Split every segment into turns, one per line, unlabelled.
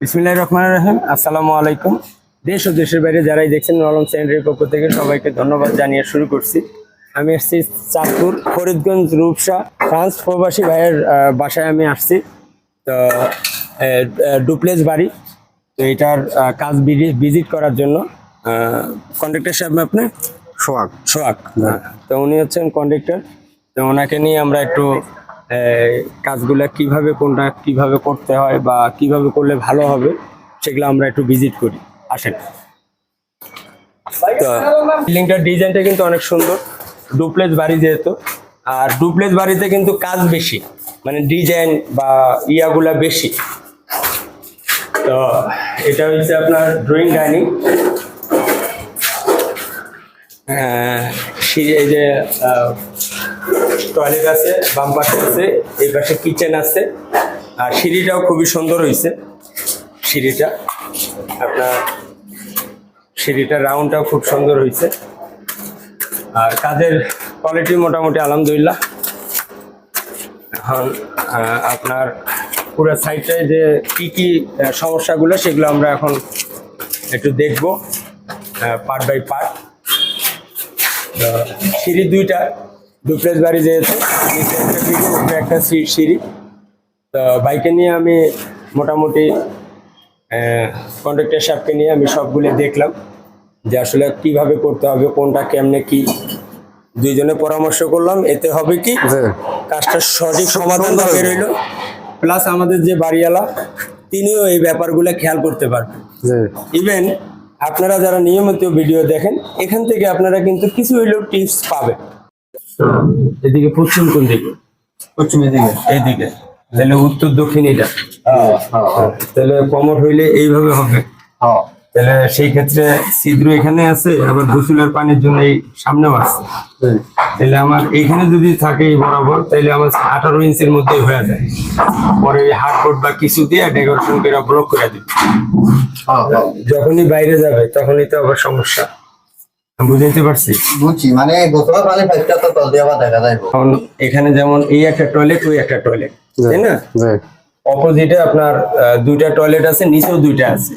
বিসমিল্লাহ রহমান রহিম। আসসালামু আলাইকুম। দেশ ও দেশের বাইরে যারাই দেখছেন নলম সেন্টারের পক্ষ থেকে সবাইকে ধন্যবাদ জানিয়ে শুরু করছি। আমি আসছি চাঁদপুর ফরিদগঞ্জ রূপসা ফ্রান্স প্রবাসী ভাইয়ের বাসায় আমি আসছি। তো ডুপ্লেস বাড়ি। তো এটার কাজ ভিজিট করার জন্য কন্ট্রাক্টর সাহেব আপনার
সোহাগ।
সোহাগ। তো উনি হচ্ছেন কন্ডাক্টর তো ওনাকে নিয়ে আমরা একটু কাজগুলা কীভাবে কোনটা কীভাবে করতে হয় বা কীভাবে করলে ভালো হবে, সেগুলো আমরা একটু ভিজিট করি। আসেন। তো বিল্ডিংটার ডিজাইনটা কিন্তু অনেক সুন্দর। ডুপ্লেস বাড়ি যেহেতু, আর ডুপ্লেস বাড়িতে কিন্তু কাজ বেশি মানে ডিজাইন বা ইয়াগুলা বেশি। তো, এটা হচ্ছে আপনার ড্রয়িং ডাইনিং এই যে টয়লেট আছে, বাম পাশে আছে, এই পাশে কিচেন আছে। আর সিঁড়িটাও খুবই সুন্দর হয়েছে সিঁড়িটা। আপনার সিঁড়িটা রাউন্ডটাও খুব সুন্দর হয়েছে আর কাজের কোয়ালিটি মোটামুটি আলহামদুলিল্লাহ। এখন আপনার পুরো সাইডটায় যে কি কি সমস্যাগুলো, সেগুলো আমরা এখন একটু দেখব পার্ট বাই পার্ট সিঁড়ি দুইটা ডুপ্লেস বাড়ি যেহেতু একটা সিঁড়ি, উপরে একটা সি- সিঁড়ি। তো বাইকে নিয়ে আমি মোটামুটি কন্ট্রাক্টর সাহেবকে নিয়ে আমি সবগুলো দেখলাম যে আসলে কীভাবে করতে হবে কোনটা কেমনে কি। দুইজনে পরামর্শ করলাম এতে হবে কি কাজটা সঠিক সমাধান বের হইল প্লাস আমাদের যে বাড়িওয়ালা তিনিও এই ব্যাপারগুলো খেয়াল করতে পারবেন। ইভেন আপনারা যারা নিয়মিত ভিডিও দেখেন এখান থেকে আপনারা কিন্তু কিছু হইলেও টিপস পাবেন। এদিকে পশ্চিম কোন দিকে?
পশ্চিম দিকে।
এইদিকে তাহলে উত্তর দক্ষিণ এটা
হ্যাঁ হ্যাঁ।
তাহলে কমর হইলে এইভাবে হবে।
হ্যাঁ।
তাহলে সেই ক্ষেত্রে ছিদ্র এখানে আছে আবার গোসলের পানির জন্য এই সামনেও আছে। তাহলে আমার এখানে যদি থাকে এই বরাবর তাহলে আমার আঠারো ইঞ্চের মধ্যেই হয়ে যায়। পরে হার্ডবোর্ড বা কিছু দিয়ে ডেকোরেশন করে ব্লক করে দিবে। যখনই বাইরে যাবে তখনই তো আবার সমস্যা। বুঝতে পারছি?
বুঝছি মানে গোসলের পানি ফাইভটা তো তল দিয়ে আবার দেখা যায়
এখন এখানে যেমন এই একটা টয়লেট ওই একটা টয়লেট তাই না? অপোজিটে আপনার আহ, দুইটা টয়লেট আছে নিচেও দুইটা আছে।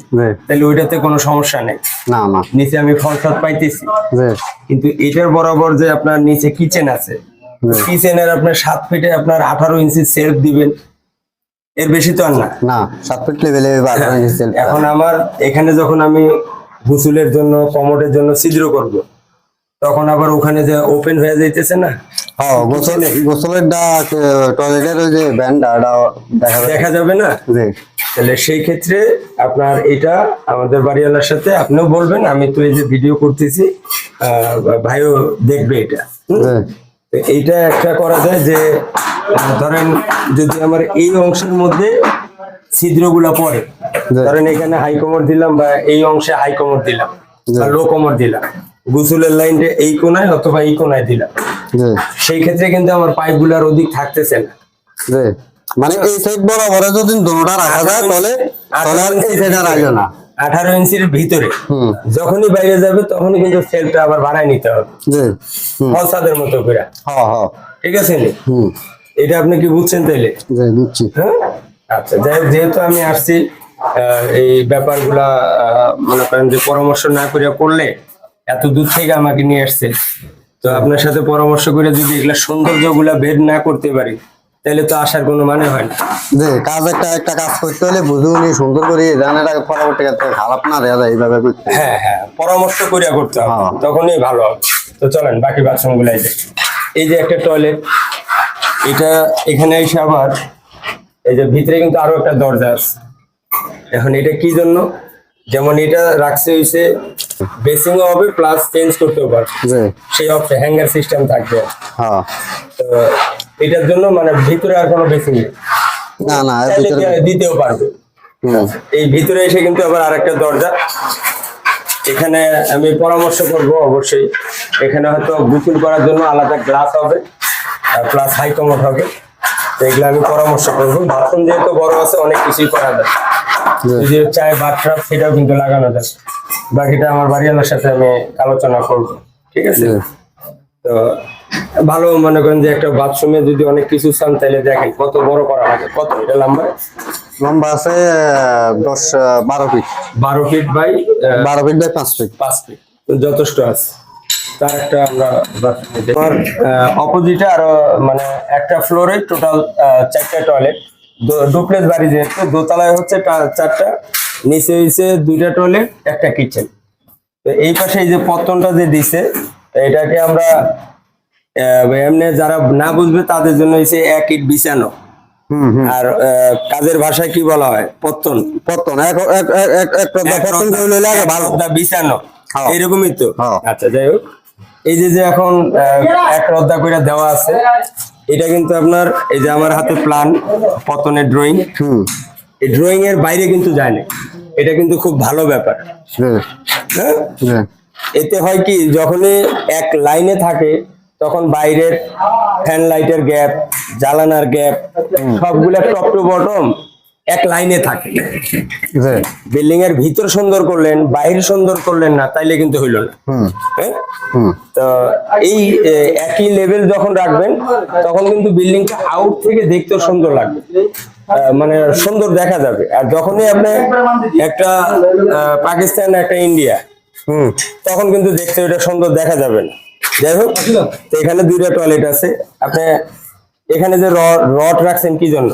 তাহলে ওইটাতে কোনো সমস্যা নেই।
না না।
নিচে আমি ফলসাদ পাইতেছি। কিন্তু এটার বরাবর যে আপনার নিচে কিচেন আছে। কিচেনের আপনার সাত ফিটে আপনার আঠারো ইঞ্চি সেলফ দিবেন। এর বেশি তো আর না।
না সাত ফিট লেভেলে
এখন আমার এখানে যখন আমি গোসলের জন্য কমোডের জন্য ছিদ্র করব। তখন আবার ওখানে যে ওপেন হয়ে যাইতেছে না?
হ্যাঁ গোসল গোসলের ডা টয়লেটের ওই যে ব্যান্ড ওটা দেখা
যাবে। না? তাহলে সেই ক্ষেত্রে আপনার এটা আমাদের বাড়িওয়ালার সাথে আপনিও বলবেন আমি তো এই যে ভিডিও করতেছি ভাইও দেখবে এটা। এইটা একটা করা যায় যে ধরেন যদি আমার এই অংশের মধ্যে ছিদ্রগুলা পড়ে। ধরেন এখানে হাই কোমর দিলাম বা এই অংশে হাই কোমর দিলাম বা লো কোমর দিলাম। গুসুলের লাইনটা এই কোনায় অথবা এই কোনায় দিলাম। সেই ক্ষেত্রে কিন্তু আমার পাইপগুলার অধিক থাকতেছে না।
মানে এই সাইড বরাবর যদি দোনোটা রাখা যায় তাহলে তাহলে এই সাইডে রাখবে না।
আঠারো ইঞ্চির ভিতরে। যখনই বাইরে যাবে তখনই কিন্তু সেলটা আবার বাড়ায় নিতে হবে। মতো করে। ঠিক আছে? এটা আপনি কি বুঝছেন তাইলে?
বুঝছি।
হ্যাঁ? আচ্ছা যাই হোক যেহেতু আমি আসছি এই ব্যাপারগুলা আহ, মনে করেন যে পরামর্শ না করে করলে এত দূর থেকে আমাকে নিয়ে আসছে। তো আপনার সাথে পরামর্শ করে যদি এগুলা সৌন্দর্যগুলা বের না করতে পারি তাহলে তো আসার কোনো মানে হয় না।
যে কাজ একটা একটা কাজ করতে হলে বুঝুনি সুন্দর করে জানাটা পরবর্তী ক্ষেত্রে খারাপ না দেওয়া যায় এইভাবে করতে।
হ্যাঁ হ্যাঁ পরামর্শ করে করতে হবে
হ্যাঁ।
তখনই ভালো হবে। তো চলেন বাকি বাথরুম গুলাই এই যে একটা টয়লেট এটা এখানে এসে আবার এই যে ভিতরে কিন্তু আরও একটা দরজা আছে। এখন এটা কি জন্য? যেমন এটা রাখছে হইছে বেসিং হবে প্লাস চেঞ্জ করতেও পারবে সেই অপশন হ্যাঙ্গার সিস্টেম থাকবে।
হ্যাঁ।
তো এটার জন্য মানে ভিতরে আর কোনো বেসিং নেই।
না না
দিতেও পারবে? এই ভিতরে এসে কিন্তু আবার আরেকটা দরজা। এখানে আমি পরামর্শ করব অবশ্যই। এখানে হয়তো বুকিং করার জন্য আলাদা গ্লাস হবে আর প্লাস হাই কমোড হবে। তো এগুলো আমি পরামর্শ করব। বাথরুম যেহেতু বড় আছে অনেক কিছুই করা যায়। যদি চায় বাথটাব সেটাও কিন্তু লাগানো যায়। বাকিটা আমার বাড়িওয়ালার সাথে আমি আলোচনা করব ঠিক আছে? তো ভালো মনে করেন যে একটা বাথরুমে যদি অনেক কিছু চান তাহলে দেখেন কত বড় করা লাগে। কত? এটা লম্বা
লম্বা আছে দশ বারো ফিট
বারো ফিট বাই
বারো ফিট বাই পাঁচ ফিট
পাঁচ ফিট যথেষ্ট আছে। তার একটা আমরা অপোজিটে আরও মানে একটা ফ্লোরে টোটাল চারটা টয়লেট ডুপ্লেস বাড়ি যেহেতু দোতলায় হচ্ছে চারটা নিচে হয়েছে দুইটা টয়লেট একটা কিচেন তো এই পাশে এই যে পত্তনটা যে দিছে এটাকে আমরা এমনি যারা না বুঝবে তাদের জন্য হয়েছে এক ইট বিছানো। আর কাজের ভাষায় কি বলা হয়? পত্তন।
পত্তন
বিছানো।
হ্যাঁ।
এরকমই তো।
হ্যাঁ।
আচ্ছা যাই হোক। এই যে যে এখন এক রদ্দা করে দেওয়া আছে এটা কিন্তু আপনার এই যে আমার হাতে প্ল্যান পতনের ড্রয়িং এই ড্রয়িং এর বাইরে কিন্তু যায় না। এটা কিন্তু খুব ভালো ব্যাপার। হ্যাঁ। এতে হয় কি যখনই এক লাইনে থাকে তখন বাইরের ফ্যান লাইটের গ্যাপ জ্বালানার গ্যাপ সবগুলা টপ টু বটম এক লাইনে থাকে। বিল্ডিং এর ভিতর সুন্দর করলেন বাইরে সুন্দর করলেন না তাইলে কিন্তু হইল না। হ্যাঁ? তো এই একই লেভেল যখন রাখবেন তখন কিন্তু বিল্ডিংটা আউট থেকে দেখতেও সুন্দর লাগবে। মানে সুন্দর দেখা যাবে। আর যখনই আপনি একটা পাকিস্তান একটা ইন্ডিয়া
হুম।
তখন কিন্তু দেখতে ওটা সুন্দর দেখা যাবে না। যাই হোক তো এখানে দুইটা টয়লেট আছে। আপনি এখানে যে রড রাখছেন কি জন্য?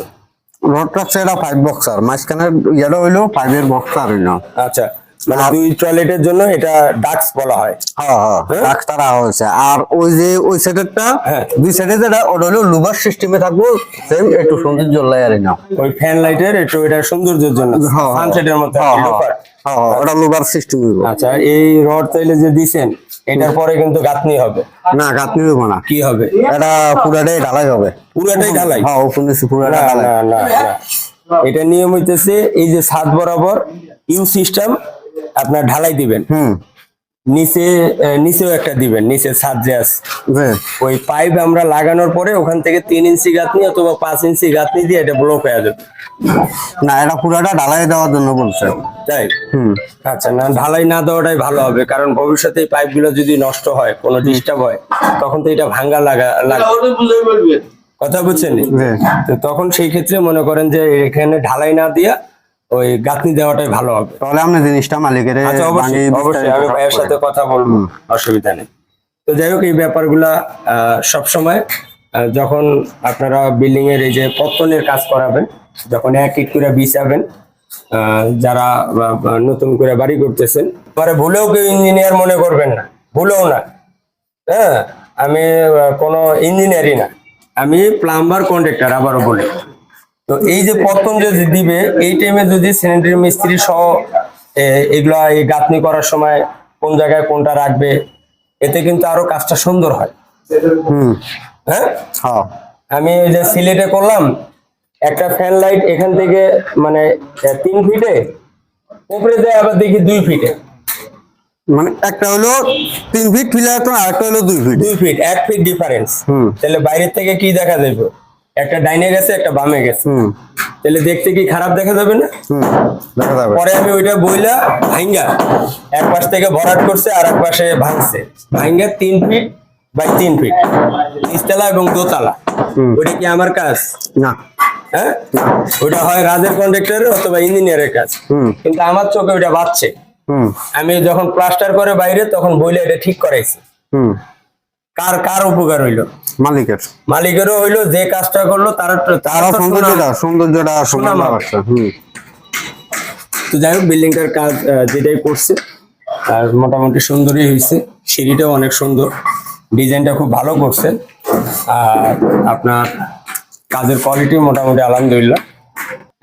রড রাখছে এটা ফাইভ বক্সার মাঝখানের ইয়েটা হইল ফাইভের বক্সার হইল।
আচ্ছা মানে দুই টয়লেটের জন্য এটা ডাক্স বলা হয়।
হ্যাঁ হ্যাঁ ডাক্তার রাখা হয়েছে। আর ওই যে ওই
হ্যাঁ।
দুই যেটা ওটা হলো লুবার সিস্টেমে থাকব সেম একটু সৌন্দর্য লাগারি না
ওই ফ্যান লাইটের একটু এটা সৌন্দর্যের জন্য।
হ্যাঁ, হ্যাঁ।
সানসেটের মতো
হ্যাঁ, হ্যাঁ। হ্যাঁ, হ্যাঁ, ওটা লুবার সিস্টেম
আচ্ছা এই রড তাইলে যে দিছেন এটার পরে কিন্তু গাঁথনি হবে।
না গাঁথনি দেবো না।
কি হবে?
এটা পুরাটাই ঢালাই হবে।
পুরাটাই ঢালাই?
হ্যাঁ শুনেছি পুরাটা
না না না না। এটা নিয়ম হইতেছে এই যে ছাদ বরাবর ইউ সিস্টেম আপনার ঢালাই দিবেন।
হুম।
নিচে নিচেও একটা দিবেন নিচে ছাদ যে আছে। ওই পাইপ আমরা লাগানোর পরে ওখান থেকে তিন ইঞ্চি গাঁথনি অথবা পাঁচ ইঞ্চি গাঁথনি দিয়ে এটা ব্লক হয়ে যাবে।
না এটা পুরাটা ঢালাই দেওয়ার জন্য বলছে
তাই?
হুম।
আচ্ছা না ঢালাই না দেওয়াটাই ভালো হবে কারণ ভবিষ্যতে এই পাইপগুলো যদি নষ্ট হয় কোনো ডিস্টার্ব হয় তখন তো এটা ভাঙ্গা লাগা লাগবে। কথা বুঝছেন? তো তখন সেই ক্ষেত্রে মনে করেন যে এখানে ঢালাই না দিয়া ওই গাঁথনি দেওয়াটাই ভালো হবে।
তাহলে আপনি জিনিসটা মালিকের
আচ্ছা অবশ্যই অবশ্যই আমি ভাইয়ের সাথে কথা বলব অসুবিধা নেই। তো যাই হোক এই ব্যাপারগুলা সব সময় যখন আপনারা বিল্ডিং এর এই যে পত্তনের কাজ করাবেন যখন এক ইট করে বিছাবেন আহ, যারা নতুন করে বাড়ি করতেছেন পরে ভুলেও কেউ ইঞ্জিনিয়ার মনে করবেন না ভুলেও না। হ্যাঁ আমি কোনো ইঞ্জিনিয়ারই না আমি প্লাম্বার কন্ট্রাক্টর আবারও বলি। তো এই যে পত্তন যদি দিবে এই টাইমে যদি স্যানিটারি মিস্ত্রি সহ এগুলা এই গাঁথনি করার সময় কোন জায়গায় কোনটা রাখবে এতে কিন্তু আরও কাজটা সুন্দর হয়।
হুম।
হ্যাঁ?
হ্যাঁ।
আমি এই যে সিলেটে করলাম একটা ফ্যান লাইট এখান থেকে মানে তিন ফিটে উপরে যায় আবার দেখি দুই ফিটে।
মানে একটা হলো তিন ফিট ফিলার তো আরেকটা হলো দুই ফিট।
দুই ফিট এক ফিট ডিফারেন্স
হুম।
তাহলে বাইরের থেকে কি দেখা যাবে একটা ডাইনে গেছে একটা বামে গেছে। তাহলে দেখতে কি খারাপ দেখা যাবে না?
দেখা যাবে।
পরে আমি ওইটা বইলা ভাঙ্গা এক পাশ থেকে ভরাট করছে আর এক পাশে ভাঙছে। ভাঙ্গা তিন ফিট বাই তিন ফিট নিচতলা এবং দোতলা। ওইটা কি আমার কাজ?
না।
হ্যাঁ? ওইটা হয় রাজের কন্ট্রাক্টরের অথবা ইঞ্জিনিয়ারের কাজ। কিন্তু আমার চোখে ওইটা বাচ্চে আমি যখন প্লাস্টার করে বাইরে তখন বইলে এটা ঠিক করাইছি।
হুম।
কার কার উপকার হইল?
মালিকের।
মালিকেরও হইল যে কাজটা করল তার তার
সৌন্দর্যটা সৌন্দর্যটা। হুম।
তো যাই হোক বিল্ডিংটার কাজ যেটাই করছে আর মোটামুটি সুন্দরই হয়েছে সিঁড়িটাও অনেক সুন্দর। ডিজাইনটা খুব ভালো করছে। আর আপনার কাজের কোয়ালিটি মোটামুটি আলহামদুলিল্লাহ।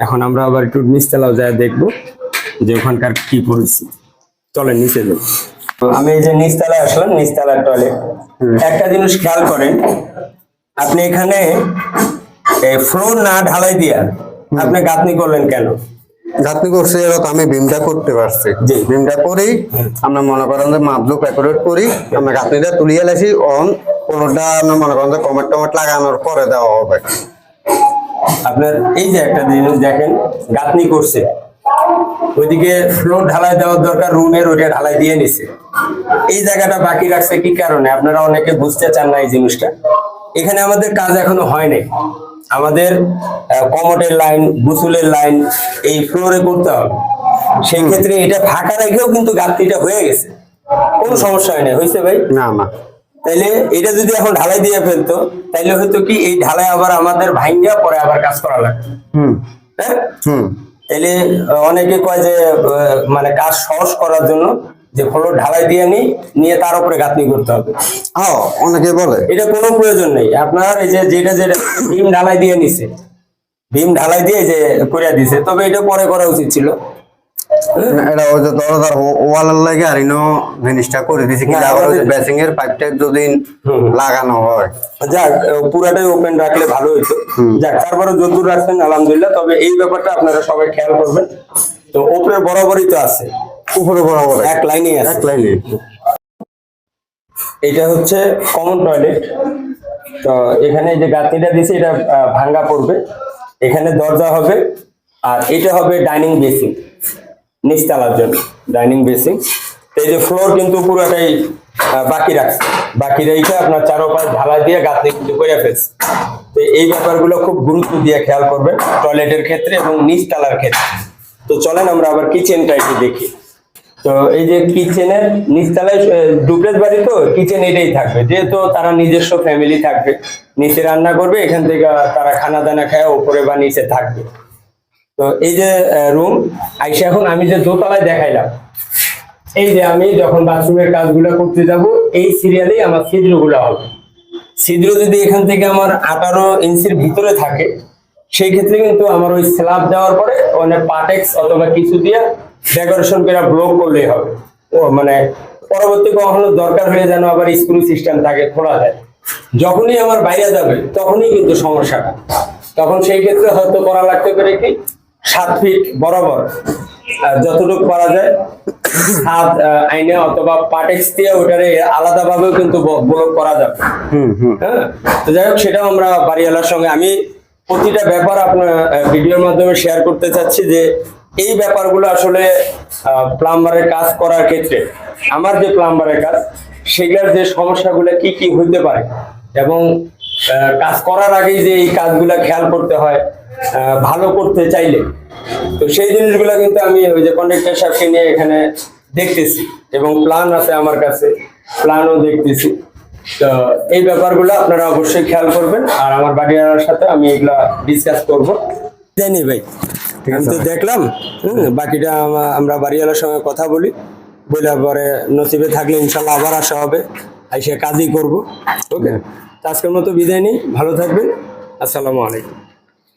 এখন আমরা আবার একটু নিচতলাও যায় দেখব যে ওখানকার কি পরিস্থিতি। চলেন নিচে যাই। আমি এই যে নিচতলায় আসলাম নিচতলার টয়লেট একটা জিনিস খেয়াল করেন আপনি এখানে ফ্লোর না ঢালাই দিয়া আপনি গাঁথনি করলেন কেন?
গাঁথনি করছে আমি বিমটা করতে পারছি। বিমটা করেই আমরা মনে করেন যে করি আমরা গাঁথনিটা তুলিয়ে অন কোনোটা আমরা মনে করেন যে কমেট টমেট লাগানোর পরে দেওয়া হবে।
আপনার এই যে একটা জিনিস দেখেন গাঁথনি করছে। ওইদিকে ফ্লোর ঢালাই দেওয়ার দরকার রুমের ওইটা ঢালাই দিয়ে নিছে। এই জায়গাটা বাকি রাখছে কি কারণে? আপনারা অনেকে বুঝতে চান না এই জিনিসটা। এখানে আমাদের কাজ এখনও হয় নাই। আমাদের কমটের লাইন গুসুলের লাইন এই ফ্লোরে করতে হবে। সেই ক্ষেত্রে এটা ফাঁকা রেখেও কিন্তু গাঁথনিটা হয়ে গেছে। কোনো সমস্যা হয় না হয়েছে ভাই?
না না।
তাইলে এটা যদি এখন ঢালাই দিয়ে ফেলতো তাইলে হয়তো কি এই ঢালাই আবার আমাদের ভাঙ্গা পরে আবার কাজ করা লাগবে
হুম।
হ্যাঁ?
হুম।
আহ, অনেকে কয় যে মানে কাজ সহজ করার জন্য যে ফলো ঢালাই দিয়ে নি নিয়ে তার উপরে গাঁথনি করতে হবে।
হ্যাঁ অনেকে বলে।
এটা কোনো প্রয়োজন নেই। আপনার এই যে যেটা যেটা ভীম ঢালাই দিয়ে নিছে ভীম ঢালাই দিয়ে যে করে দিছে তবে এটা পরে করা উচিত ছিল।
এটা ওই যে দরজার ওয়ালের লাগে আর ইনো জিনিসটা করে দিছি কিন্তু আবার ওই বেসিং এর পাইপটা যদি লাগানো হয়।
যাক পুরাটাই ওপেন রাখলে ভালো হতো যাক তারপরে যদুর রাখছেন আলহামদুলিল্লাহ। তবে এই ব্যাপারটা আপনারা সবাই খেয়াল করবেন। তো ওপরে বরাবরই তো আছে।
উপরে বরাবর
এক লাইনে
এক
আছে
লাইনে
এটা হচ্ছে কমন টয়লেট তো এখানে যে গাঁথনিটা দিয়েছে এটা ভাঙ্গা পড়বে। এখানে দরজা হবে আর এটা হবে ডাইনিং বেসিং নিচতলার জন্য ডাইনিং বেসিং এই যে ফ্লোর কিন্তু পুরোটাই বাকি রাখছে। বাকি রেখে আপনার চারোপাশ ঢালা দিয়ে গাঁথনি কিন্তু করে ফেলছে। তো এই ব্যাপারগুলো খুব গুরুত্ব দিয়ে খেয়াল করবেন টয়লেটের ক্ষেত্রে এবং নিচতলার ক্ষেত্রে। তো চলেন আমরা আবার কিচেনটা একটু দেখি। তো এই যে কিচেনের নিচতলায় ডুপ্লেস বাড়ি তো কিচেন এটাই থাকবে। যেহেতু তারা নিজস্ব ফ্যামিলি থাকবে, নিচে রান্না করবে, এখান থেকে তারা খানা দানা খায় উপরে বা নিচে থাকবে। তো এই যে রুম আইসা এখন আমি যে দোতলায় দেখাইলাম, এই যে আমি যখন বাথরুমের কাজগুলো করতে যাব, এই সিরিয়ালেই আমার ছিদ্রগুলো হবে। ছিদ্র যদি এখান থেকে আমার আঠারো ইঞ্চির ভিতরে থাকে, সেই ক্ষেত্রে কিন্তু আমার ওই স্ল্যাব দেওয়ার পরে মানে পাটেক্স অথবা কিছু দিয়ে ডেকোরেশন করে ব্লক করলেই হবে। ও মানে পরবর্তী কখনো দরকার হয়ে যেন আবার স্ক্রু সিস্টেম থাকে খোলা যায়। যখনই আমার বাইরে যাবে, তখনই কিন্তু সমস্যাটা। তখন সেই ক্ষেত্রে হয়তো করা লাগতে পারে কি সাত ফিট বরাবর যতটুকু করা যায়। হাত আইনে অথবা পাটেক্স দিয়ে ওটারে আলাদা আলাদাভাবেও কিন্তু ব্লক করা যাবে।
হুম হুম।
হ্যাঁ? তো যাই হোক সেটাও আমরা বাড়িওয়ালার সঙ্গে আমি প্রতিটা ব্যাপার আপনার ভিডিওর মাধ্যমে শেয়ার করতে চাচ্ছি যে এই ব্যাপারগুলো আসলে প্লাম্বারের কাজ করার ক্ষেত্রে আমার যে প্লাম্বারের কাজ সেগুলোর যে সমস্যাগুলো কি কি হইতে পারে এবং কাজ করার আগেই যে এই কাজগুলো খেয়াল করতে হয় ভালো করতে চাইলে। তো সেই জিনিসগুলো কিন্তু আমি ওই যে কন্ডাক্টর সাহেবকে নিয়ে এখানে দেখতেছি এবং প্ল্যান আছে আমার কাছে প্ল্যানও দেখতেছি। তো এই ব্যাপারগুলো আপনারা অবশ্যই খেয়াল করবেন আর আমার বাড়িওয়ালার সাথে আমি এগুলা ডিসকাস করব। জানি ভাই আমি তো দেখলাম হুম, বাকিটা আমা- আমরা বাড়িওয়ালার সঙ্গে কথা বলি। বলে পরে নসিবে থাকলে ইনশাল্লাহ আবার আসা হবে এসে কাজই করব। ওকে? আজকের মতো বিদায় নেই ভালো থাকবেন। আসসালামু আলাইকুম।